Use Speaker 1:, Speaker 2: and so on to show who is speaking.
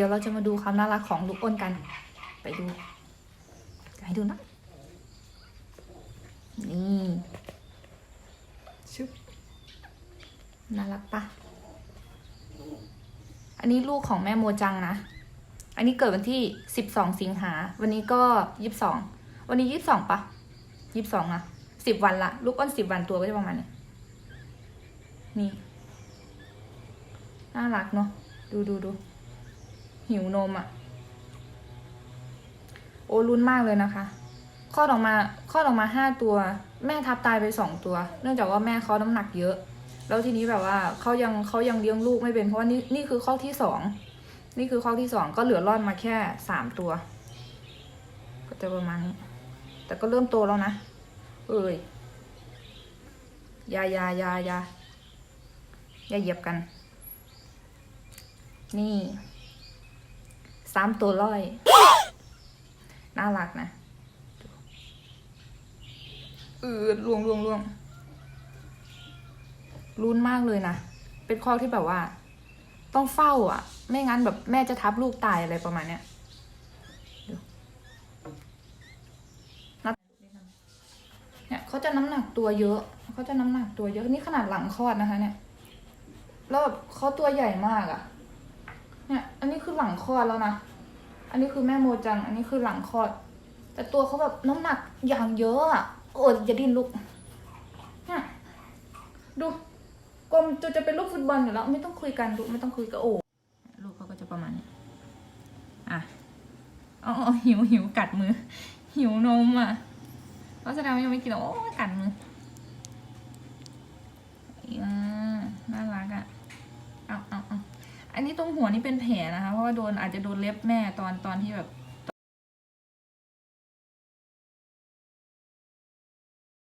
Speaker 1: ดี๋ยวเราจะมาดูความน่ารักของลูกอ้นกัน ไปดูจะให้ดูนะ นี่ชึบน่ารักปะอันนี้ลูกของแม่โมจังนะ อันนี้เกิดวันที่สิบสองสิงหา วันนี้ก็ยี่สิบสอง วันนี้ยี่สิบสองปะยี่สิบสองนะสิบวันละ ลูกอ้นสิบวันตัวก็จะประมาณนี้ นี่ น่ารักเนาะ ดูดูดู หิวนมอะ่ะ โอ้ลุ้นมากเลยนะคะคลอดออกมาคลอดออกมาห้าตัว แม่ทับตายไปสองตัว เนื่องจากว่าแม่เขาน้ำหนักเยอะ แล้วทีนี้แบบว่าเขายังเขายังเลี้ยงลูกไม่เป็นเพราะว่านี่นี่คือข้อที่สองนี่คือข้อที่สองก็เหลือรอดมาแค่สามตัว ก็จะประมาณนี้ แต่ก็เริ่มโตแล้วนะ เอ้ยยายายายายาเหยียบกัน นี่ามตัวร้อย น่ารักนะเออลวงลวงลวงรุนมากเลยนะ เป็นข้อที่แบบว่า ต้องเฝ้าอะ ไม่งั้นแบบแม่จะทับลูกตายอะไรประมาณเนี้ยเนี่ยเขาจะน้ำหนักตัวเยอะเขาจะน้ำหนักตัวเยอะนี่ขนาดหลังคลอดนะคะ เนี่ยแล้วแบบเขาตัวใหญ่มากอะ เนี่ย อันนี้คือหลังคลอดแล้วนะ อันนี้คือแม่โมจัง อันนี้คือหลังคลอด แต่ตัวเขาแบบน้ำหนักอย่างเยอะอะโอ้ยอย่าดิ้นลูกเนี่ยดูกลมจะจะเป็นลูกฟุตบอลอยู่แล้ว ไม่ต้องคุยกันลูกไม่ต้องคุยกับโอ้ลูกเขาก็จะประมาณนี้อะอ๋ออ๋อหิวหิวกัดมือ หิวนมอะเพราะแสดงว่ายังไม่กินโอ้กัดมือาน่ารักอะ เอาเอาเอาอันนี้ ตรงหัวนี่เป็นแผลนะคะ เพราะว่าโดนอาจจะโดนเล็บแม่ตอนตอนที่แบบ